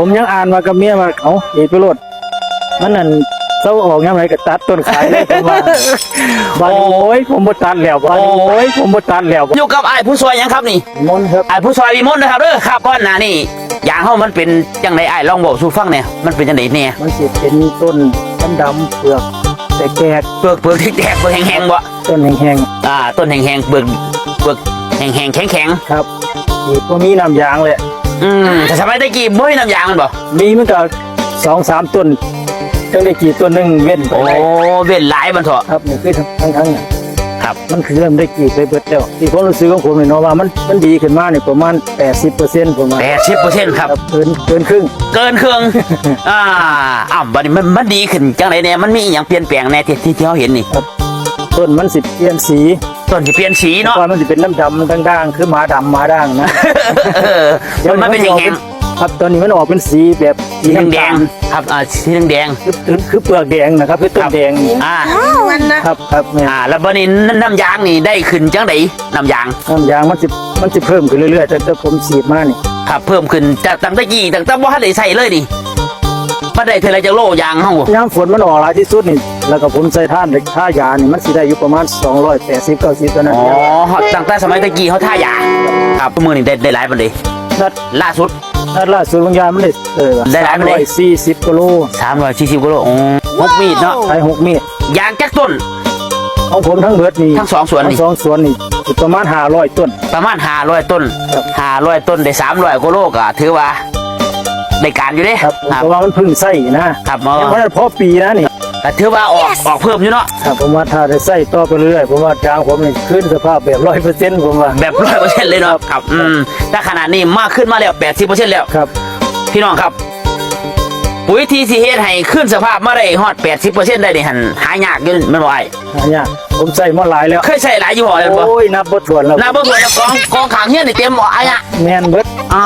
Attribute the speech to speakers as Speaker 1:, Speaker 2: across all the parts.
Speaker 1: ผมยังอ่านมากับเมียมาเอ้าเอกไปโลดมันนั่นเจ้าออกยังไงก็ตัดต้นขายเลยผมว่าบ้านโอ้ยผมบ่ตัดแล้วบ้านโอ้ยผมบ่ตัดแล้ว
Speaker 2: อยู่กับไอ้ายผู้ซอยหยังครับนี่
Speaker 1: มนต์ครับ
Speaker 2: ไอ้ายผู้ซอยรีโมทนะครับเด้อครับก้อนหน้านี่ยางเฮามันเป็นจังไดไอ้ายลองบอกสู่ฟังแหน่มันเป็นจังไดแน่
Speaker 1: มันสิเป็นต้นดำๆเปลือกแต่แกก
Speaker 2: เปลือกเปลือกที่แตกเปลือกแห้งๆบ่
Speaker 1: ต้นแห้ง
Speaker 2: อ่าต้นแห้งๆเปลือกเปลือกแห้งๆแข็ง
Speaker 1: ๆครับอีกบ่มีน้ำยางเลย
Speaker 2: ๆ อืมแต่สมัยตะกี้บ่มีน้ำยางมันบ่
Speaker 1: มีมันก็สองสามต้นจังได้กี่ต้นหนึงเว้นไป
Speaker 2: โอ้
Speaker 1: ไหน
Speaker 2: เว้นหลายมันเถอะ
Speaker 1: ครับนี่คือทั้งทั้งๆเนี่ย
Speaker 2: ครับ
Speaker 1: มันคือเริ่มได้กรีดไปเบิดแล้วที่ผมรู้สึกของผมเนี่ยเนาะว่ามันมันดีขึ้นมาเนี่ยประมาณ80%ผมว่า
Speaker 2: 80%ครับ
Speaker 1: เกินเกินครึ่ง
Speaker 2: เกินเครื่อง อ่าอ้าวบัดนี้มันมันดีขึ้นจังไดแน่มันมีอหยังเปลี่ยนแปลงแน่ที่ที่ที่เฮาเห็นนี่
Speaker 1: ต้นมันสิเปลี่ยนสี
Speaker 2: ต้นสิเปลี่ยนสีเนาะ
Speaker 1: ก่อนมันสิเป็นน้ำดำด่างๆคือหมาดำหมาด่างนะ
Speaker 2: เออมันมันเป็นแห้ง
Speaker 1: ครับตอนนี้มันออกเป็นสีแบบ
Speaker 2: ๆสีแดงๆครับอ่าสีแดง
Speaker 1: คือคือคือเปลือกแดงนะครับคือต้นแดง
Speaker 2: ๆอ่า
Speaker 3: มันนะครับ
Speaker 1: ครับแม่
Speaker 2: อ่า แล้วบัดนี้น้ำยางนี่ได้ขึ้นจังไดน้ำยาง
Speaker 1: น้ำยางมันสิมันสิเพิ่มขึ้นเรื่อยๆแต่แต่ผมฉีดมานี่
Speaker 2: ครับเพิ่มขึ้นจากตั้งแต่กี่ตั้งแต่บ่ทันได้ใส่เลยนี่ บ่ได้เท่าไรจักโลยางเฮา
Speaker 1: ยามฝนมันออกหลายที่สุดนี่ แล้วก็ผมใส่ท่านท่ายานี่มันสิได้อยู่ประมาณ 280 90ตัวนั้น
Speaker 2: อ๋อ
Speaker 1: เดียว
Speaker 2: ตั้งแต่สมัยตะกี้เขาท่ายาครับมื้อนี้ได้ได้หลายปานใด
Speaker 1: นัด
Speaker 2: ล่าสุด
Speaker 1: นัดล่าสุดบางยางมันได้เออ
Speaker 2: ได้หลายปานใด
Speaker 1: 340กิโล
Speaker 2: 340กิโลอ๋อหกมีดเนาะ
Speaker 1: ใช้6เมตร
Speaker 2: ยางจักต้น
Speaker 1: ของผมทั้งเบิดนี่
Speaker 2: ทั้งสองสวนนี่
Speaker 1: ทั้งสองสวนนี่สิประมาณ500ต้น
Speaker 2: ประมาณ500ต้น
Speaker 1: ครับ
Speaker 2: 500ต้นได้300กิโลก็ถือว่า ได้การอยู่เด้
Speaker 1: ครับผมเพราะว่ามันเพึ่งใส่นะครับ
Speaker 2: อ๋อ
Speaker 1: เพราะฉะนั้นพอปีนะนี่
Speaker 2: ก็ถือว่าออกออกเพิ่มอยู่เนาะ
Speaker 1: ครับผมว่าถ้าได้ใส่ต่อไปเรื่อยๆผมว่าจางผมนี่ขึ้นสภาพแบบร้อยเปอร์เซ็นต์ผมว่า
Speaker 2: แบบ100%เลยเนาะครับอืมถ้าขนาดนี้มากขึ้นมาแล้ว80%แล้ว
Speaker 1: ครับ
Speaker 2: พี่น้องครับ ปุ๋ยที่สิเฮ็ดให้ขึ้นสภาพมาได้ฮอด80%ได้นี่หันหายากอยู่แมันบ่ไอ้
Speaker 1: อันเนี้ยผมใส่มาหลายแล้ว
Speaker 2: เคยใส่หลายยี่ห้อแล้วบ่
Speaker 1: โอ้ยนับบ่ถ้วนแล้ว
Speaker 2: หน้าเบิ่งเลยกองกองขางเฮียนี่เต็มบ่อ้ายอะ
Speaker 1: แม่นเบิด
Speaker 2: อ่า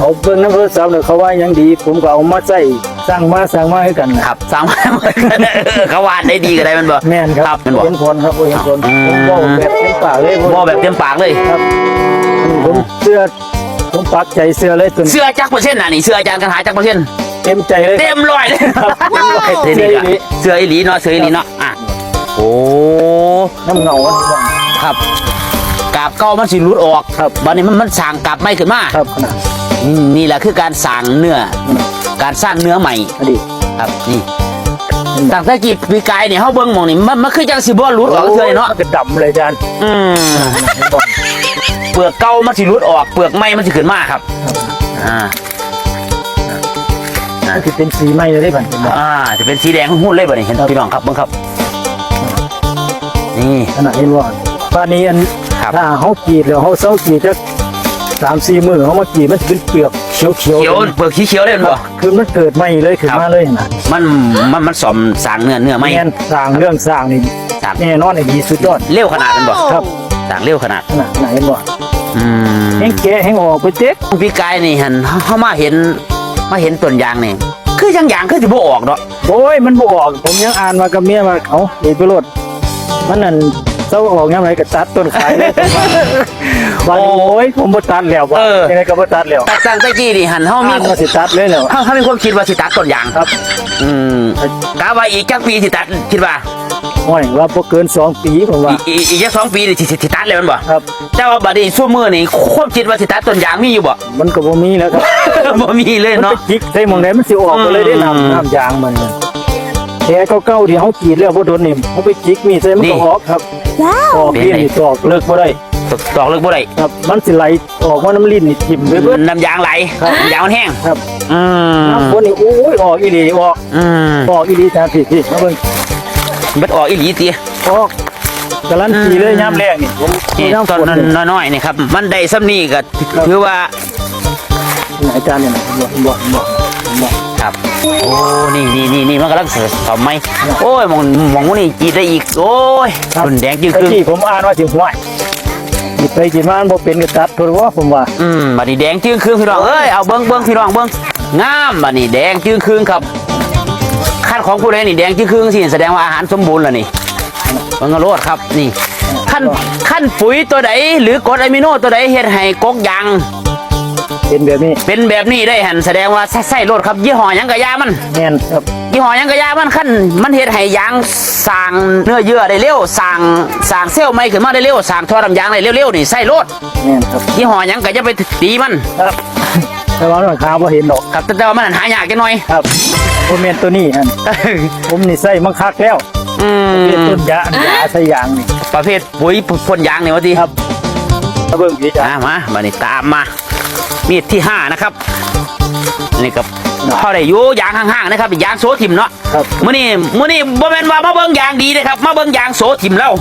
Speaker 1: เอาเบิ่งน้ำโทรศัพท์เนี่ยเขาว่ายังดี ผมก็เอามาใส่สร้างมาสร้างมาให้กันนะครับ
Speaker 2: สามารถเขาวาดได้ดีก็ได้แมันบ่
Speaker 1: แม่นครับ
Speaker 2: แมันบ่
Speaker 1: เห็นผลครับเห็นผล
Speaker 2: อืม
Speaker 1: ผมบอกแบบเต็มปากเลยผม
Speaker 2: บ่แบบเต็มปากเลย
Speaker 1: ครับผมเสื้อผมปักใจเสื้อเลยตัวนี้
Speaker 2: เสื้อจักเปอร์เซ็นต์น่ะนี่เสื้ออาจารย์กันหาจักเปอร์เซ็นต์
Speaker 1: เต็มใจเลย
Speaker 2: เต็มร้อยเลย
Speaker 1: ครับเต็มร้อย
Speaker 2: เสื้อ
Speaker 1: เสื้อ
Speaker 2: อี
Speaker 1: อี
Speaker 2: ห
Speaker 1: หลี
Speaker 2: ลีเสื้ออีหลีเนาะเสื้ออีหลีเนาะอะโอ้
Speaker 1: น้ำเงามัน
Speaker 2: ครับกาบเก่ามันสิหลุดออก
Speaker 1: ครับ
Speaker 2: บัดนี้มันมันสร้างกาบใหม่ขึ้นมา
Speaker 1: ครับขนาด
Speaker 2: อืมนี่แหละคือการสร้างเนื้อการสร้างเนื้อใหม่
Speaker 1: อดีต
Speaker 2: ครับนี่ตั้งแต่กี่ปีกายเนี่ยเฮาเบิ่งหมองนี่มันมันคือจังสิบ่หลุดออกเทื่อเนาะ
Speaker 1: มันก็ดำเลยอาจารย์
Speaker 2: อืม เปลือกเก่ามันสิหลุดออกเปลือกใหม่มันสิขึ้นมาครับ อ่า
Speaker 1: มันคือเป็นสีไหม้เลยได้ป่ะผมบอก
Speaker 2: อ่าจะเป็นสีแดงหุ้นๆเลยบ่นี่เห็นพี่น้องครับเบิ่งครับ นี่
Speaker 1: ขนาดเห็นว่าป่านนี้อัน
Speaker 2: ครับ
Speaker 1: ถ้าเขากรีดแล้วเขาเศร้ากรีดจะสามสี่มือเขามากรีดมันจะเป็นเปลือกเขียวเขียว
Speaker 2: เขียวเปลือกสีเขียวเลยแม่นบ่
Speaker 1: คือมันเกิดไหม้เลยขึ้นมาเลยนะ
Speaker 2: มันมันมันสอมสร้างเนื้อเนื้อใหม่
Speaker 1: แม่นสร้างเรื่องสร้างนี่
Speaker 2: สร้าง
Speaker 1: แน่นอนไอ้ดีสุดยอด
Speaker 2: เร็วขนาดนั้นบ่
Speaker 1: ครับ
Speaker 2: สร้างเร็วขนาด
Speaker 1: ขนาดไหนเห็นบ่
Speaker 2: อืม
Speaker 1: แห้งแกะแห้งออกไปเจ๊ก
Speaker 2: พี่กายนี่หันเฮามาเห็น มาเห็นต้นยางนี่ คือยังยางคือสิบ่ออกเนาะ
Speaker 1: โอ้ยมันบออก ผมยังอ่านมากับเมียมาเอาเด็ไปโลดมันนั่นเศร้าออกยังไงก็ตัดต้นขายเลยผมว่าบ้านโอ้ยผมบ่ตัดแล้วว่ายังไงก็บ่ตัดแล้ว
Speaker 2: แต่ตั้งแต่กี้นี่หันเฮามี
Speaker 1: อ่านมาสิตัดเลยแล้ว
Speaker 2: เฮาเฮามีความคิดว่าสิตัดต้นยาง
Speaker 1: ครับ
Speaker 2: อืมกะว่าอีกจักปีสิตัดคิดว่า
Speaker 1: โอ้ยว่าบ่เกินสองปีผมว่า
Speaker 2: อีกอีกจักสองปีนี่สิสิสิตัดเลยแมันบ่
Speaker 1: ครับ
Speaker 2: แต่ว่าบัดนี้ซุมื้อนี่ความคิดว่าสิตัดต้นยางมีอยู่บ่
Speaker 1: มันก็บ่มีแล้วครับ
Speaker 2: บ่มีเลย
Speaker 1: มัน
Speaker 2: เนาะ
Speaker 1: ไปจิกใส่หมองไหนมันสิออกไปเลยได้
Speaker 2: อืม
Speaker 1: น้ำน้ำยางมันน่ะแผลเก่าๆที่เขากรีดแล้วบ่โดนนี่เขาไปจิกมีดใส่มัน
Speaker 2: นี่
Speaker 1: ก็ออกครับ
Speaker 3: ว้าว
Speaker 1: ออกลิ้นนี่ตอกเลิกบ่ได้
Speaker 2: ตอกเลิกบ่ได้
Speaker 1: ครับ มันสิไหลออกมาน้ำลิ้นนี่ทิ่มไปเบิด
Speaker 2: น้ำยางไหล
Speaker 1: ครับ
Speaker 2: น้ำยางมันแห้ง
Speaker 1: ครับ
Speaker 2: อืม
Speaker 1: น้ำฝนนี่โอ้ยออกอีหลีออก
Speaker 2: อืม
Speaker 1: ออกอีหลีทางผิดพี่มาเบิ่ง
Speaker 2: เบิดออกอีหลีติ
Speaker 1: ออกการันตีเลยยามแรกนี่ผม
Speaker 2: นี่
Speaker 1: ยาม
Speaker 2: ต้
Speaker 1: ฝน
Speaker 2: น
Speaker 1: นี่
Speaker 2: น้อยๆนี่ครับ มันได้ซ้ำนี้ก็ถือว่า
Speaker 1: อาจารย์เนี่ยนะบ่บ่บ่บ่
Speaker 2: ครับ โอ้ นี่นี่นี่นี่มันกำลังเสือสอมไหมโอ้ยมองมองว่านี่จีได้อีก โอ้ยรุนแดงจึง
Speaker 1: ตะ
Speaker 2: คือ
Speaker 1: กี้ผมอ่านว่าสิห้วยหยิบไปกินมามันบ่เป็นกระตัดโทษว่าผมว่า
Speaker 2: อืมบัดนี้แดงจึงคือพี่น้องเอ้ย เอาเบิ้งเบิ้งพี่น้องเบิ้งงามบัดนี้แดงจึงคือครับ ขั้นของผู้ใดนี่แดงจึงคือสิแสดงว่าอาหารสมบูรณ์แล้วนี่เบิ้งกระโลดครับนี่ขั้นขั้นปุ๋ยตัวใดหรือกรดอะมิโนตัวใดเฮ็ดให้กกยาง
Speaker 1: เป็นแบบนี้
Speaker 2: เป็นแบบนี้ได้หันแสดงว่าใส่ใส่รถครับยี่ห้อหยังกะยามัน
Speaker 1: แม่นครับ
Speaker 2: ยี่ห้อหยังกะยามันขั้นมันเฮ็ดให้ยางสร้างเนื้อเยื่อได้เร็วสร้างสร้างเซลล์ใหม่ขึ้นมาได้เร็วสร้างท่อน้ำยางได้เร็วๆนี่ใส่รถ
Speaker 1: แม่นครับ
Speaker 2: ยี่ห้อหยังก็จะไปตีมัน
Speaker 1: ครับแต่ว่าราคาบ่เห็นดอก
Speaker 2: ครับแต่ว่ามันหายากจังหน่อย
Speaker 1: ครับ ผมแม่นตัวนี้ฮะผมนี่ใส่มังคักแล้ว
Speaker 2: อื
Speaker 1: เป็น
Speaker 2: ม
Speaker 1: ต้นยาอันยาใส่ยางนี่
Speaker 2: ประเภทปุ๋ยพ่นยางนี่ว่าที
Speaker 1: ครับถ้าเบิ่งพี่จ้า
Speaker 2: อะมาบัดนี้ตามมา มีดที่ห้านะครับนี่กับพอได้อยู่ยางห่างๆนะครับยางโซทิมเนาะ
Speaker 1: ครับ
Speaker 2: มื้อนี้มื้อนี้บ่แม่นว่ามาเบิ่งยางดีนะครับมาเบิ่งยางโซทิมแล้ว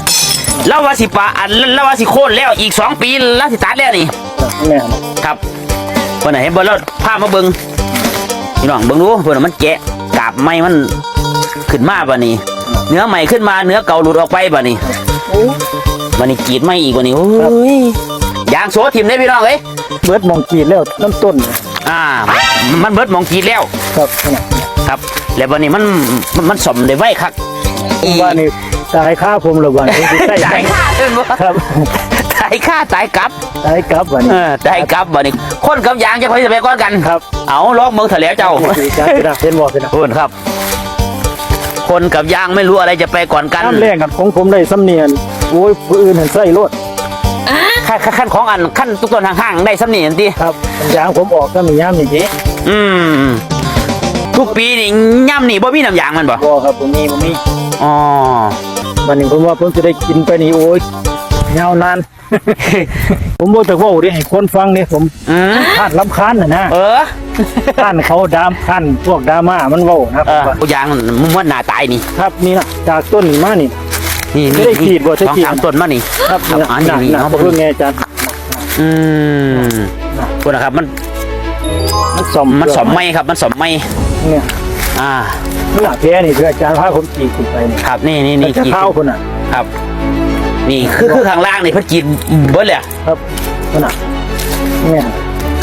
Speaker 2: แล้วว่าสิปะอันแล้วว่าสิโค่นแล้วอีกสองปีแล้วสิตัดแล้วนี่
Speaker 1: แม่น
Speaker 2: ครับเพิ่นนะเห็นบ่แล้วพามาเบิ่งพี่น้องเบิ่งดูเพิ่นนะมันแกะ กาบไม้มันขึ้นมาบัดนี้เนื้อใหม่ขึ้นมาเนื้อเก่าหลุดออกไปบัดนี้บัดนี้กรีดไม่อีกบัดนี้โอ้ยยางโซทิมได้พี่น้องเอ้ย
Speaker 1: เบิดหมองกรีดแล้วน้ำต้น
Speaker 2: อ่า มันเบิดหมองกรีดแล้ว
Speaker 1: ครับ
Speaker 2: ครับ แล้วบัดนี้มันมันมันสมได้ไว้ครับ
Speaker 1: ผมว่านี่ตายค่าผมและวันนี้ใส่
Speaker 2: ตายค่าเอิ้นบ่
Speaker 1: ครับ
Speaker 2: ตายค่าตายกลับ
Speaker 1: ตายกลับวัน
Speaker 2: เอ
Speaker 1: นี้
Speaker 2: อตายกลับบัดนี้คนกับยางจะค่อยจะไปก่อนกัน
Speaker 1: ครับ
Speaker 2: เอาลอกเมืองเถแล้วเจ้า
Speaker 1: จ้าเป็นเป็นบ่เป็น
Speaker 2: พูดครับ คนกับยางไม่รู้อะไรจะไปก่อนกัน
Speaker 1: น้ำแรงกันของผมได้สำเนียนโอ้ยผู้อื่นเห็นใส่รถ
Speaker 2: ขั้นขั้นของอันขั้นทุกต้นห่างๆได้สำเนียงที
Speaker 1: ครับยางผมออกก็มีย่ามอย่างนี้
Speaker 2: อืม ทุกปีนี่ย่ำนี่บ่มีน้ำยางมันบ่
Speaker 1: บ่ครับผมมีผมมี
Speaker 2: อ๋อ
Speaker 1: วันนี้ผมว่าผมจะได้กินไปนี่โอ้ย ยาวนาน ผมบอกแต่ว่าดิให้คนฟังเนี่ยผม
Speaker 2: อืม
Speaker 1: คาดลำคาญน่ะนะ
Speaker 2: เออ
Speaker 1: ท่านเขาดามท่านพวกดราม่ามันเว้านะครับ
Speaker 2: เออผู้ยางมันมันหนาตายนี่
Speaker 1: ครับนี่นะจากต้นนี้มานี่
Speaker 2: นี่
Speaker 1: ไม่
Speaker 2: นี่
Speaker 1: ได้ขีดบ่
Speaker 2: ส
Speaker 1: ได้
Speaker 2: อง
Speaker 1: ขีด
Speaker 2: สามต้นมานี่
Speaker 1: ครับ
Speaker 2: ครับ
Speaker 1: นี่
Speaker 2: อัน
Speaker 1: นะ
Speaker 2: นี้
Speaker 1: นะ
Speaker 2: เอา
Speaker 1: ผมเพิ่งไงอาจารย์
Speaker 2: อืมพูดนะครับมัน
Speaker 1: มันสม
Speaker 2: มันสมไม่ครับ มันสมไม่
Speaker 1: เนี่ย
Speaker 2: อ่า
Speaker 1: มันหนักแท้นี่คืออาจารย์พาผมขีดขึ้นไปนี่
Speaker 2: ครับนี่นี่นี่
Speaker 1: จะ
Speaker 2: กรีด
Speaker 1: เข้าคนน่ะ
Speaker 2: ครับ นี่คือคือข้างล่างนี่เพิ่นกรีดเบิดเลยอะ
Speaker 1: ครับคนน่ะเนี่ย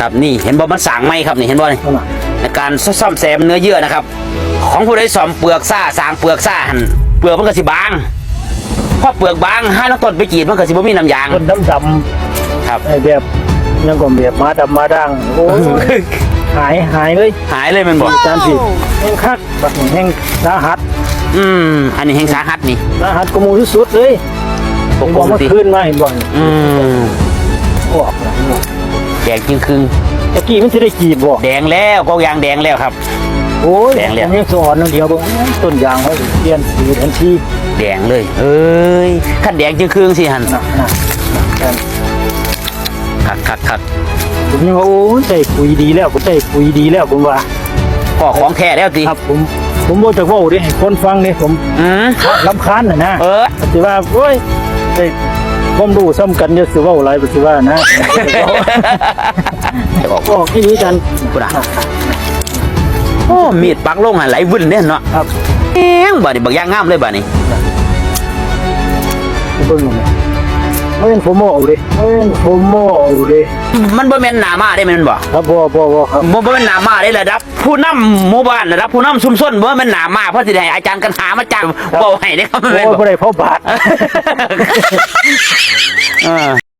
Speaker 2: ครับนี่เห็นบ่มันสางไหมครับนี่เห็นบ่นี่
Speaker 1: คนน่ะ
Speaker 2: ในการซ่อมแซมเนื้อเยื่อนะครับ ของผู้ใดซ่อมเปลือกซ่าสางเปลือกซ่าหั่นเปลือกมันก็สิบางพอเปลือกบางให้น้องต้นไปกรีดมันก็สิบ่มีน้ำยาง
Speaker 1: คนดำดำ
Speaker 2: ครับ
Speaker 1: ๆไอ้แบบยังก็แบบมาดำมาดังโอ้ยหายหายเลย
Speaker 2: หายเลยแมันบอก
Speaker 1: อาจารย์ผิดแห้งคักแบบนี้แห้งสาหัส
Speaker 2: อืมอันนี้แห่งสาหัสนี่
Speaker 1: สาหัสก็มูที่สุดเลย
Speaker 2: ป
Speaker 1: ผม
Speaker 2: ก
Speaker 1: บอก
Speaker 2: ติ
Speaker 1: เมื่อคืนมาเห็นบ่อย
Speaker 2: อืม
Speaker 1: ออกแล้ว
Speaker 2: แดงจริงครึ่ง
Speaker 1: ตะกี้มันจะได้กรีดบ่
Speaker 2: แดงแล้วกองยางแดงแล้วครับ
Speaker 1: โอ้ย
Speaker 2: แดงเลย
Speaker 1: ผมยังสอนนึงเดียวบ่ต้นยางเขาเปลี่ยนสีทันที
Speaker 2: แดงเลยเอ้ยขั้นแดงจริงครึ่งสิหัน
Speaker 1: นะนะนะ
Speaker 2: คักคักคัก
Speaker 1: ผมยังว่าโอ้ยใจคุยดีแล้วผมใจคุยดีแล้วผมว่า
Speaker 2: พ่อของแท้แล้วสิ
Speaker 1: ครับผมผมบอกจะว่าดิให้คนฟังนี่ผม
Speaker 2: อืม
Speaker 1: ลำคาญน่ะนะ
Speaker 2: เออ
Speaker 1: สิว่าโอ้ย ได้ผมรู้ซ้ำกันจะสิเว่าอะไรบ่สิว่านะ
Speaker 2: บอก
Speaker 1: บอกที่นี้กัน
Speaker 2: กูนะโอ้มีดปักลงหันไหลวุ่นเนี่ยเนาะ
Speaker 1: ครับ
Speaker 2: เอ็งบ่นี่บักย่างงามเลยบ่นี่
Speaker 1: เบิ่งนี่ ไม่เป็นผมโม่ดิไม่เป็นผมโม่ดิ
Speaker 2: มันบ่แม่นหนามาได้แม่นบ่
Speaker 1: ครับบ่บ่บ่ครับ
Speaker 2: บ่บ่แม่นหนามาได้ระดับ ผู้นำหมู่บ้านระดับผู้นำชุมชนบ่แม่นหนามาเพราะสิได้อาจารย์กันหามาจ้างเว้าให้ได้ครับ
Speaker 1: โอ้
Speaker 2: แม่น
Speaker 1: ย
Speaker 2: บ่
Speaker 1: บ่ได้เพราะบาท
Speaker 2: เออ